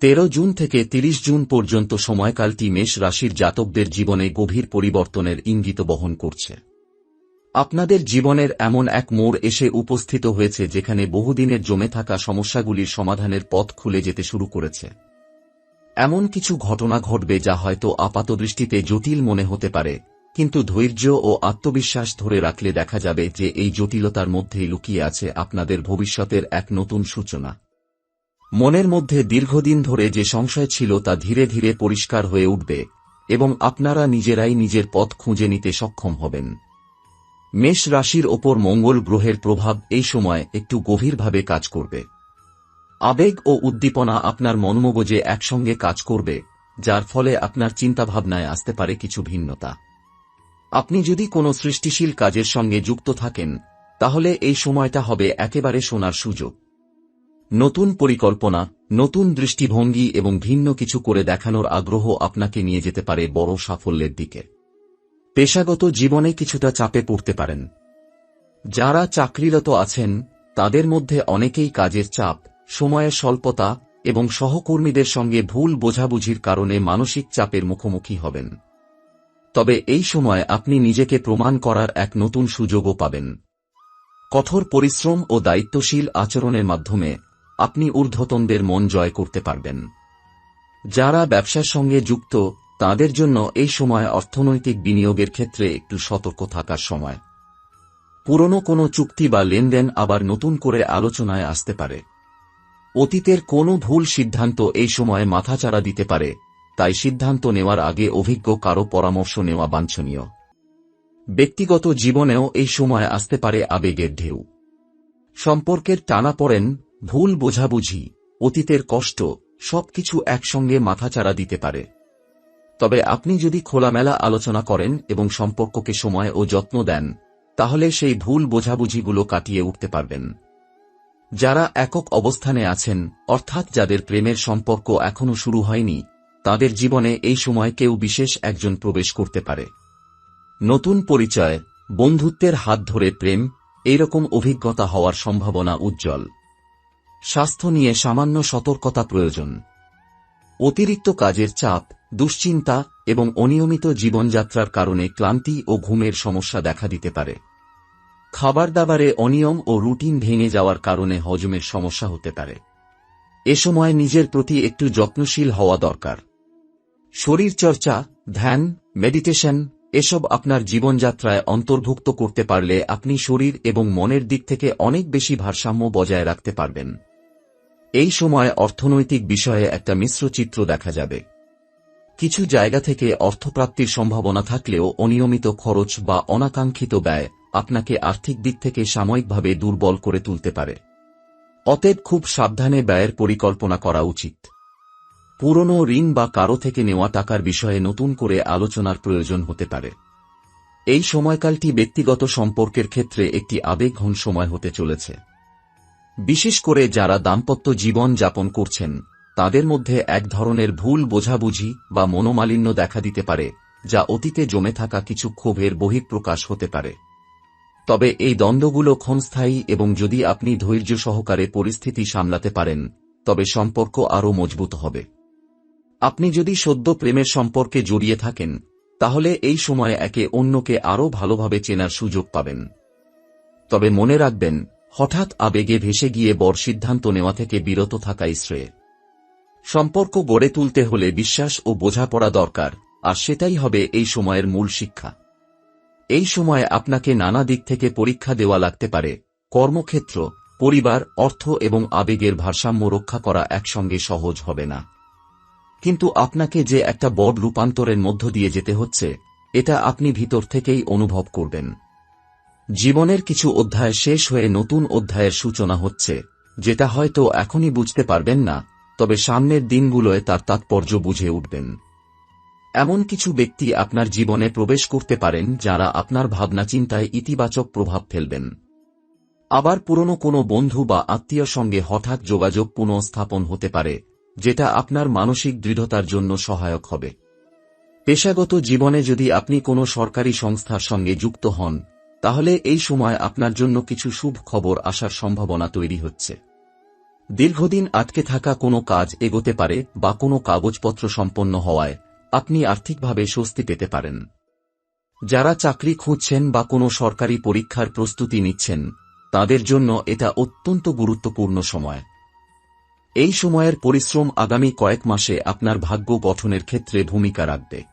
তেরো জুন থেকে ৩০ জুন পর্যন্ত সময়কালটি মেষ রাশির জাতকদের জীবনে গভীর পরিবর্তনের ইঙ্গিত বহন করছে। আপনাদের জীবনের এমন এক মোড় এসে উপস্থিত হয়েছে যেখানে বহুদিনের জমে থাকা সমস্যাগুলির সমাধানের পথ খুলে যেতে শুরু করেছে। এমন কিছু ঘটনা ঘটবে যা হয়তো আপাতদৃষ্টিতে জটিল মনে হতে পারে, কিন্তু ধৈর্য ও আত্মবিশ্বাস ধরে রাখলে দেখা যাবে যে এই জটিলতার মধ্যেই লুকিয়ে আছে আপনাদের ভবিষ্যতের এক নতুন সূচনা। মনের মধ্যে দীর্ঘদিন ধরে যে সংশয় ছিল তা ধীরে ধীরে পরিষ্কার হয়ে উঠবে, এবং আপনারা নিজেরাই নিজের পথ খুঁজে নিতে সক্ষম হবেন। মেষ রাশির ওপর মঙ্গল গ্রহের প্রভাব এই সময় একটু গভীরভাবে কাজ করবে। আবেগ ও উদ্দীপনা আপনার মনমগজে একসঙ্গে কাজ করবে, যার ফলে আপনার চিন্তাভাবনায় আসতে পারে কিছু ভিন্নতা। আপনি যদি কোনো সৃষ্টিশীল কাজের সঙ্গে যুক্ত থাকেন, তাহলে এই সময়টা হবে একেবারে শোনার সুযোগ। নতুন পরিকল্পনা, নতুন দৃষ্টিভঙ্গি এবং ভিন্ন কিছু করে দেখানোর আগ্রহ আপনাকে নিয়ে যেতে পারে বড় সাফল্যের দিকে। পেশাগত জীবনে কিছুটা চাপে পড়তে পারেন। যারা চাকরিরত আছেন, তাদের মধ্যে অনেকেই কাজের চাপ, সময়ের স্বল্পতা এবং সহকর্মীদের সঙ্গে ভুল বোঝাবুঝির কারণে মানসিক চাপের মুখোমুখি হবেন। তবে এই সময় আপনি নিজেকে প্রমাণ করার এক নতুন সুযোগও পাবেন। কঠোর পরিশ্রম ও দায়িত্বশীল আচরণের মাধ্যমে আপনি ঊর্ধ্বতনদের মন জয় করতে পারবেন। যারা ব্যবসার সঙ্গে যুক্ত, তাদের জন্য এই সময় অর্থনৈতিক বিনিয়োগের ক্ষেত্রে একটু সতর্ক থাকার সময়। পুরনো কোনো চুক্তি বা লেনদেন আবার নতুন করে আলোচনায় আসতে পারে। অতীতের কোনো ভুল সিদ্ধান্ত এই সময়ে মাথাচাড়া দিতে পারে, তাই সিদ্ধান্ত নেওয়ার আগে অভিজ্ঞ কারও পরামর্শ নেওয়া বাঞ্ছনীয়। ব্যক্তিগত জীবনেও এই সময় আসতে পারে আবেগের ঢেউ। সম্পর্কের টানা পড়েন ভুল বোঝাবুঝি, অতীতের কষ্ট সবকিছু একসঙ্গে মাথাচাড়া দিতে পারে। তবে আপনি যদি খোলামেলা আলোচনা করেন এবং সম্পর্ককে সময় ও যত্ন দেন, তাহলে সেই ভুল বোঝাবুঝিগুলো কাটিয়ে উঠতে পারবেন। যারা একক অবস্থানে আছেন, অর্থাৎ যাদের প্রেমের সম্পর্ক এখনও শুরু হয়নি, তাদের জীবনে এই সময় কেউ বিশেষ একজন প্রবেশ করতে পারে। নতুন পরিচয়, বন্ধুত্বের হাত ধরে প্রেম, এইরকম অভিজ্ঞতা হওয়ার সম্ভাবনা উজ্জ্বল। স্বাস্থ্য নিয়ে সামান্য সতর্কতা প্রয়োজন। অতিরিক্ত কাজের চাপ, দুশ্চিন্তা এবং অনিয়মিত জীবনযাত্রার কারণে ক্লান্তি ও ঘুমের সমস্যা দেখা দিতে পারে। খাবার দাবারে অনিয়ম ও রুটিন ভেঙে যাওয়ার কারণে হজমের সমস্যা হতে পারে। এ সময় নিজের প্রতি একটু যত্নশীল হওয়া দরকার। শরীরচর্চা, ধ্যান, মেডিটেশন, এসব আপনার জীবনযাত্রায় অন্তর্ভুক্ত করতে পারলে আপনি শরীর এবং মনের দিক থেকে অনেক বেশি ভারসাম্য বজায় রাখতে পারবেন। এই সময় অর্থনৈতিক বিষয়ে একটা মিশ্র চিত্র দেখা যাবে। কিছু জায়গা থেকে অর্থপ্রাপ্তির সম্ভাবনা থাকলেও অনিয়মিত খরচ বা অনাকাঙ্ক্ষিত ব্যয় আপনাকে আর্থিক দিক থেকে সাময়িকভাবে দুর্বল করে তুলতে পারে। অতএব খুব সাবধানে ব্যয়ের পরিকল্পনা করা উচিত। পুরনো ঋণ বা কারও থেকে নেওয়া টাকার বিষয়ে নতুন করে আলোচনার প্রয়োজন হতে পারে। এই সময়কালটি ব্যক্তিগত সম্পর্কের ক্ষেত্রে একটি আবেগঘন সময় হতে চলেছে। বিশেষ করে যারা দাম্পত্য জীবন যাপন করছেন, তাদের মধ্যে এক ধরনের ভুল বোঝাবুঝি বা মনোমালিন্য দেখা দিতে পারে, যা অতীতে জমে থাকা কিছু ক্ষোভের বহিঃপ্রকাশ হতে পারে। তবে এই দ্বন্দ্বগুলো ক্ষণস্থায়ী এবং যদি আপনি ধৈর্য সহকারে পরিস্থিতি সামলাতে পারেন, তবে সম্পর্ক আরও মজবুত হবে। আপনি যদি সদ্য প্রেমের সম্পর্কে জড়িয়ে থাকেন, তাহলে এই সময়ে একে অন্যকে আরও ভালোভাবে চেনার সুযোগ পাবেন। তবে মনে রাখবেন হঠাৎ আবেগে ভেসে গিয়ে বড় সিদ্ধান্ত নেওয়া থেকে বিরত থাকাই শ্রেয় সম্পর্ক গড়ে তুলতে হলে বিশ্বাস ও বোঝাপড়া দরকার, আর সেটাই হবে এই সময়ের মূল শিক্ষা। এই সময় আপনাকে নানা দিক থেকে পরীক্ষা দেওয়া লাগতে পারে, কর্মক্ষেত্র, পরিবার, অর্থ এবং আবেগের ভারসাম্য রক্ষা করা একসঙ্গে সহজ হবে না। কিন্তু আপনাকে যে একটা বড় রূপান্তরের মধ্য দিয়ে যেতে হচ্ছে, এটা আপনি ভিতর থেকেই অনুভব করবেন। জীবনের কিছু অধ্যায় শেষ হয়ে নতুন অধ্যায়ের সূচনা হচ্ছে, যেটা হয়তো এখনই বুঝতে পারবেন না, তবে সামনের দিনগুলোয় তার তাৎপর্য বুঝে উঠবেন। এমন কিছু ব্যক্তি আপনার জীবনে প্রবেশ করতে পারেন যারা আপনার ভাবনা চিন্তায় ইতিবাচক প্রভাব ফেলবেন। আবার পুরনো কোনো বন্ধু বা আত্মীয় সঙ্গে হঠাৎ যোগাযোগ পুনঃস্থাপন হতে পারে, যেটা আপনার মানসিক দৃঢ়তার জন্য সহায়ক হবে। পেশাগত জীবনে যদি আপনি কোনো সরকারি সংস্থার সঙ্গে যুক্ত হন তাহলে এই সময় আপনার জন্য কিছু শুভ খবর আসার সম্ভাবনা তৈরি হচ্ছে। দীর্ঘদিন আটকে থাকা কোনো কাজ এগোতে পারে বা কোনো কাগজপত্র সম্পন্ন হওয়ায় আপনি আর্থিকভাবে স্বস্তি পেতে পারেন। যারা চাকরি খুঁজছেন বা কোনো সরকারি পরীক্ষার প্রস্তুতি নিচ্ছেন, তাদের জন্য এটা অত্যন্ত গুরুত্বপূর্ণ সময়। এই সময়ের পরিশ্রম আগামী কয়েক মাসে আপনার ভাগ্য গঠনের ক্ষেত্রে ভূমিকা রাখবে।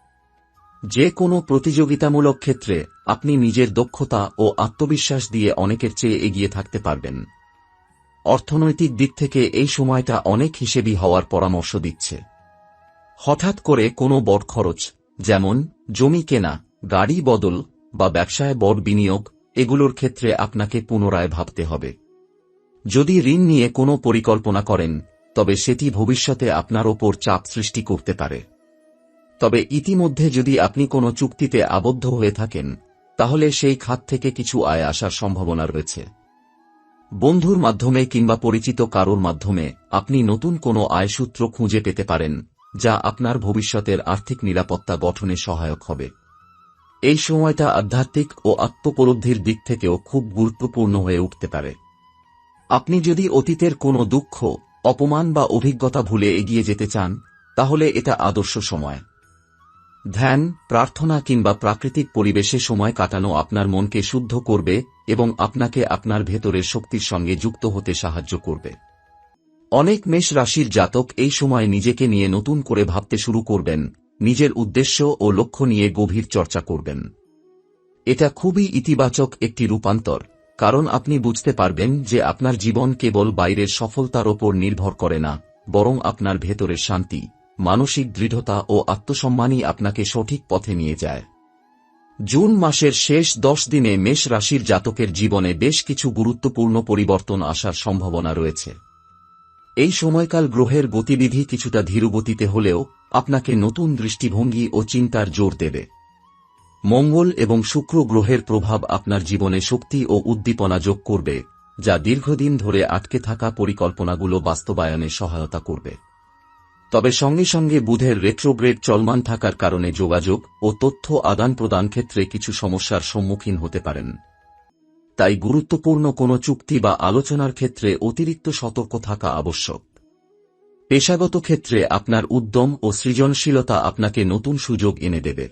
যে কোনো প্রতিযোগিতামূলক ক্ষেত্রে আপনি নিজের দক্ষতা ও আত্মবিশ্বাস দিয়ে অনেকের চেয়ে এগিয়ে থাকতে পারবেন। অর্থনৈতিক দিক থেকে এই সময়টা অনেক হিসেবি হওয়ার পরামর্শ দিচ্ছে। হঠাৎ করে কোনো বড় খরচ, যেমন জমি কেনা, গাড়ি বদল বা ব্যবসায় বড় বিনিয়োগ, এগুলোর ক্ষেত্রে আপনাকে পুনরায় ভাবতে হবে। যদি ঋণ নিয়ে কোনো পরিকল্পনা করেন, তবে সেটি ভবিষ্যতে আপনার ওপর চাপ সৃষ্টি করতে পারে। তবে ইতিমধ্যে যদি আপনি কোনো চুক্তিতে আবদ্ধ হয়ে থাকেন, তাহলে সেই খাত থেকে কিছু আয় আসার সম্ভাবনা রয়েছে। বন্ধুর মাধ্যমে কিংবা পরিচিত কারোর মাধ্যমে আপনি নতুন কোনো আয়সূত্র খুঁজে পেতে পারেন, যা আপনার ভবিষ্যতের আর্থিক নিরাপত্তা গঠনে সহায়ক হবে। এই সময়টা আধ্যাত্মিক ও আত্মপলব্ধির দিক থেকেও খুব গুরুত্বপূর্ণ হয়ে উঠতে পারে। আপনি যদি অতীতের কোনো দুঃখ, অপমান বা অভিজ্ঞতা ভুলে এগিয়ে যেতে চান, তাহলে এটা আদর্শ সময়। ধ্যান, প্রার্থনা কিংবা প্রাকৃতিক পরিবেশে সময় কাটানো আপনার মনকে শুদ্ধ করবে এবং আপনাকে আপনার ভেতরের শক্তির সঙ্গে যুক্ত হতে সাহায্য করবে। অনেক মেষ রাশির জাতক এই সময় নিজেকে নিয়ে নতুন করে ভাবতে শুরু করবেন, নিজের উদ্দেশ্য ও লক্ষ্য নিয়ে গভীর চর্চা করবেন। এটা খুবই ইতিবাচক একটি রূপান্তর, কারণ আপনি বুঝতে পারবেন যে আপনার জীবন কেবল বাইরের সফলতার ওপর নির্ভর করে না, বরং আপনার ভেতরের শান্তি। মানসিক দৃঢ়তা ও আত্মসম্মানই আপনাকে সঠিক পথে নিয়ে যায়। জুন মাসের শেষ দশ দিনে মেষ রাশির জাতকের জীবনে বেশ কিছু গুরুত্বপূর্ণ পরিবর্তন আসার সম্ভাবনা রয়েছে। এই সময়কাল গ্রহের গতিবিধি কিছুটা ধীরগতিতে হলেও আপনাকে নতুন দৃষ্টিভঙ্গি ও চিন্তার জোর দেবে। মঙ্গল এবং শুক্র গ্রহের প্রভাব আপনার জীবনে শক্তি ও উদ্দীপনা যোগ করবে, যা দীর্ঘদিন ধরে আটকে থাকা পরিকল্পনাগুলো বাস্তবায়নে সহায়তা করবে। তবে সঙ্গে সঙ্গে বুধের রেট্রোগ্রেড চলমান থাকার কারণে যোগাযোগ ও তথ্য আদান প্রদান ক্ষেত্রে কিছু সমস্যার সম্মুখীন হতে পারেন। তাই গুরুত্বপূর্ণ কোনো চুক্তি বা আলোচনার ক্ষেত্রে অতিরিক্ত সতর্ক থাকা আবশ্যক। পেশাগত ক্ষেত্রে আপনার উদ্যম ও সৃজনশীলতা আপনাকে নতুন সুযোগ এনে দেবে।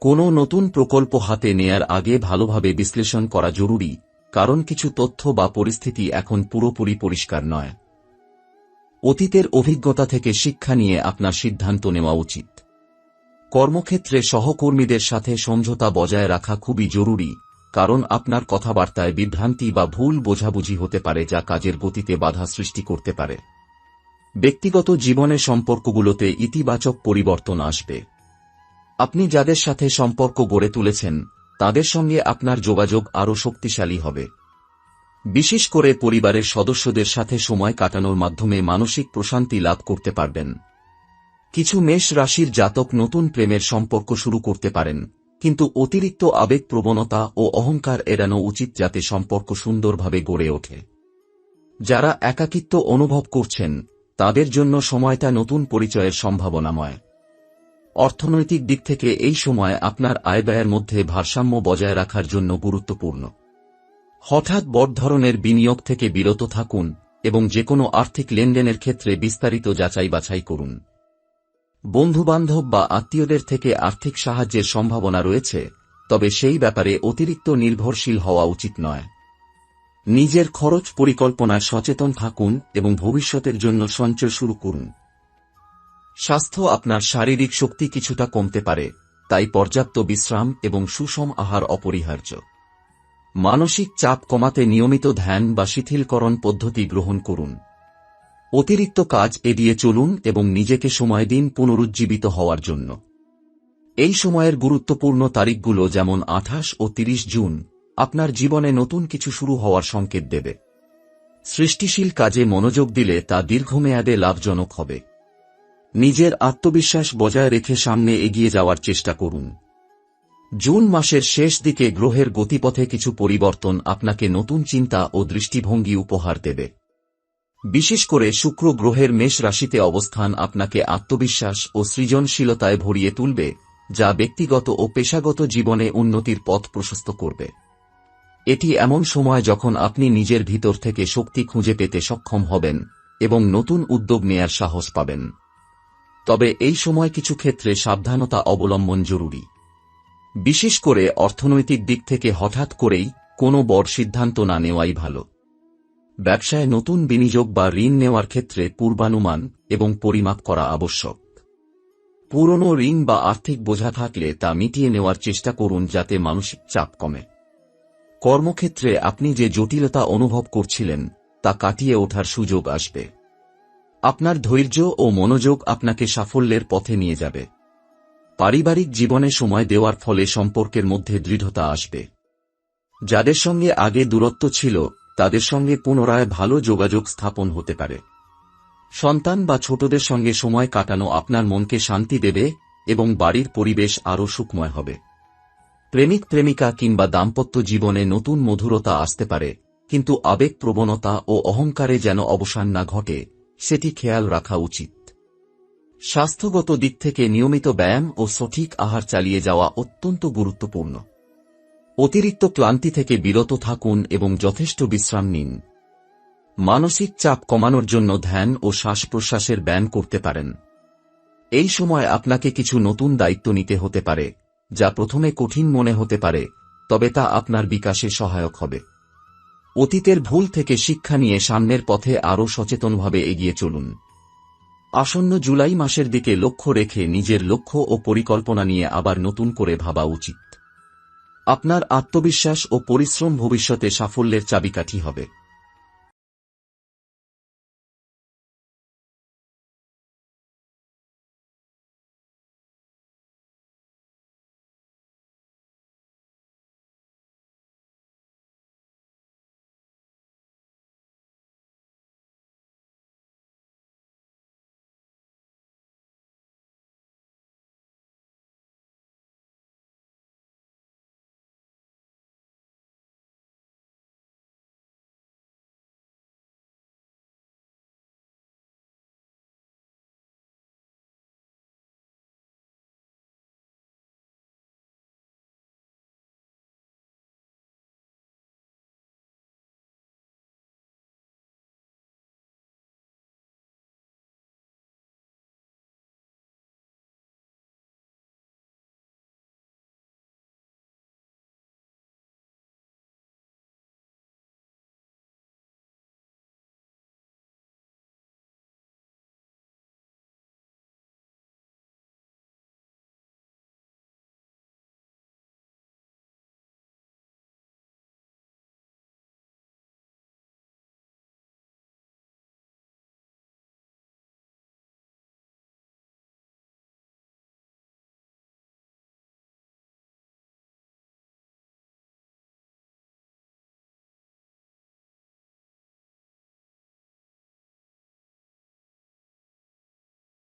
কোনো নতুন প্রকল্প হাতে নেয়ার আগে ভালোভাবে বিশ্লেষণ করা জরুরি, কারণ কিছু তথ্য বা পরিস্থিতি এখন পুরোপুরি পরিষ্কার নয়। অতীতের অভিজ্ঞতা থেকে শিক্ষা নিয়ে আপনার সিদ্ধান্ত নেওয়া উচিত। কর্মক্ষেত্রে সহকর্মীদের সাথে সমঝোতা বজায় রাখা খুবই জরুরি, কারণ আপনার কথাবার্তায় বিভ্রান্তি বা ভুল বোঝাবুঝি হতে পারে যা কাজের গতিতে বাধা সৃষ্টি করতে পারে। ব্যক্তিগত জীবনে সম্পর্কগুলোতে ইতিবাচক পরিবর্তন আসবে। আপনি যাদের সাথে সম্পর্ক গড়ে তুলেছেন, তাদের সঙ্গে আপনার যোগাযোগ আরও শক্তিশালী হবে। বিশেষ করে পরিবারের সদস্যদের সাথে সময় কাটানোর মাধ্যমে মানসিক প্রশান্তি লাভ করতে পারবেন। কিছু মেষ রাশির জাতক নতুন প্রেমের সম্পর্ক শুরু করতে পারেন, কিন্তু অতিরিক্ত আবেগ প্রবণতা ও অহংকার এড়ানো উচিত যাতে সম্পর্ক সুন্দরভাবে গড়ে ওঠে। যারা একাকিত্ব অনুভব করছেন, তাদের জন্য সময়টা নতুন পরিচয়ের সম্ভাবনাময়। অর্থনৈতিক দিক থেকে এই সময় আপনার আয় ব্যয়ের মধ্যে ভারসাম্য বজায় রাখার জন্য গুরুত্বপূর্ণ। হঠাৎ বড় ধরনের বিনিয়োগ থেকে বিরত থাকুন এবং যে কোনো আর্থিক লেনদেনের ক্ষেত্রে বিস্তারিত যাচাই বাছাই করুন। বন্ধুবান্ধব বা আত্মীয়দের থেকে আর্থিক সাহায্যের সম্ভাবনা রয়েছে, তবে সেই ব্যাপারে অতিরিক্ত নির্ভরশীল হওয়া উচিত নয়। নিজের খরচ পরিকল্পনায় সচেতন থাকুন এবং ভবিষ্যতের জন্য সঞ্চয় শুরু করুন। স্বাস্থ্য আপনার শারীরিক শক্তি কিছুটা কমতে পারে, তাই পর্যাপ্ত বিশ্রাম এবং সুষম আহার অপরিহার্য। মানসিক চাপ কমাতে নিয়মিত ধ্যান বা শিথিলকরণ পদ্ধতি গ্রহণ করুন। অতিরিক্ত কাজ এড়িয়ে চলুন এবং নিজেকে সময় দিন পুনরুজ্জীবিত হওয়ার জন্য। এই সময়ের গুরুত্বপূর্ণ তারিখগুলো যেমন আঠাশ ও ৩০ জুন, আপনার জীবনে নতুন কিছু শুরু হওয়ার সংকেত দেবে। সৃষ্টিশীল কাজে মনোযোগ দিলে তা দীর্ঘমেয়াদে লাভজনক হবে। নিজের আত্মবিশ্বাস বজায় রেখে সামনে এগিয়ে যাওয়ার চেষ্টা করুন। জুন মাসের শেষ দিকে গ্রহের গতিপথে কিছু পরিবর্তন আপনাকে নতুন চিন্তা ও দৃষ্টিভঙ্গি উপহার দেবে। বিশেষ করে শুক্র গ্রহের মেষ রাশিতে অবস্থান আপনাকে আত্মবিশ্বাস ও সৃজনশীলতায় ভরিয়ে তুলবে, যা ব্যক্তিগত ও পেশাগত জীবনে উন্নতির পথ প্রশস্ত করবে। এটি এমন সময় যখন আপনি নিজের ভিতর থেকে শক্তি খুঁজে পেতে সক্ষম হবেন এবং নতুন উদ্যোগ নেয়ার সাহস পাবেন। তবে এই সময় কিছু ক্ষেত্রে সাবধানতা অবলম্বন জরুরি। বিশেষ করে অর্থনৈতিক দিক থেকে হঠাৎ করেই কোনো বড় সিদ্ধান্ত না নেওয়াই ভালো। ব্যবসায় নতুন বিনিয়োগ বা ঋণ নেওয়ার ক্ষেত্রে পূর্বানুমান এবং পরিমাপ করা আবশ্যক। পুরনো ঋণ বা আর্থিক বোঝা থাকলে তা মিটিয়ে নেওয়ার চেষ্টা করুন যাতে মানসিক চাপ কমে। কর্মক্ষেত্রে আপনি যে জটিলতা অনুভব করছিলেন, তা কাটিয়ে ওঠার সুযোগ আসবে। আপনার ধৈর্য ও মনোযোগ আপনাকে সাফল্যের পথে নিয়ে যাবে। পারিবারিক জীবনে সময় দেওয়ার ফলে সম্পর্কের মধ্যে দৃঢ়তা আসবে। যাদের সঙ্গে আগে দূরত্ব ছিল, তাদের সঙ্গে পুনরায় ভালো যোগাযোগ স্থাপন হতে পারে। সন্তান বা ছোটদের সঙ্গে সময় কাটানো আপনার মনকে শান্তি দেবে এবং বাড়ির পরিবেশ আরও সুখময় হবে। প্রেমিক, প্রেমিকা কিংবা দাম্পত্য জীবনে নতুন মধুরতা আসতে পারে, কিন্তু আবেগ প্রবণতা ও অহংকারে যেন অবসান না ঘটে, সেটি খেয়াল রাখা উচিত। স্বাস্থ্যগত দিক থেকে নিয়মিত ব্যায়াম ও সঠিক আহার চালিয়ে যাওয়া অত্যন্ত গুরুত্বপূর্ণ। অতিরিক্ত ক্লান্তি থেকে বিরত থাকুন এবং যথেষ্ট বিশ্রাম নিন। মানসিক চাপ কমানোর জন্য ধ্যান ও শ্বাস প্রশ্বাসের ব্যায়াম করতে পারেন। এই সময় আপনাকে কিছু নতুন দায়িত্ব নিতে হতে পারে, যা প্রথমে কঠিন মনে হতে পারে, তবে তা আপনার বিকাশে সহায়ক হবে। অতীতের ভুল থেকে শিক্ষা নিয়ে সামনের পথে আরও সচেতনভাবে এগিয়ে চলুন। আসন্ন জুলাই মাসের দিকে লক্ষ্য রেখে নিজের লক্ষ্য ও পরিকল্পনা নিয়ে আবার নতুন করে ভাবা উচিত। আপনার আত্মবিশ্বাস ও পরিশ্রম ভবিষ্যতে সাফল্যের চাবিকাঠি হবে।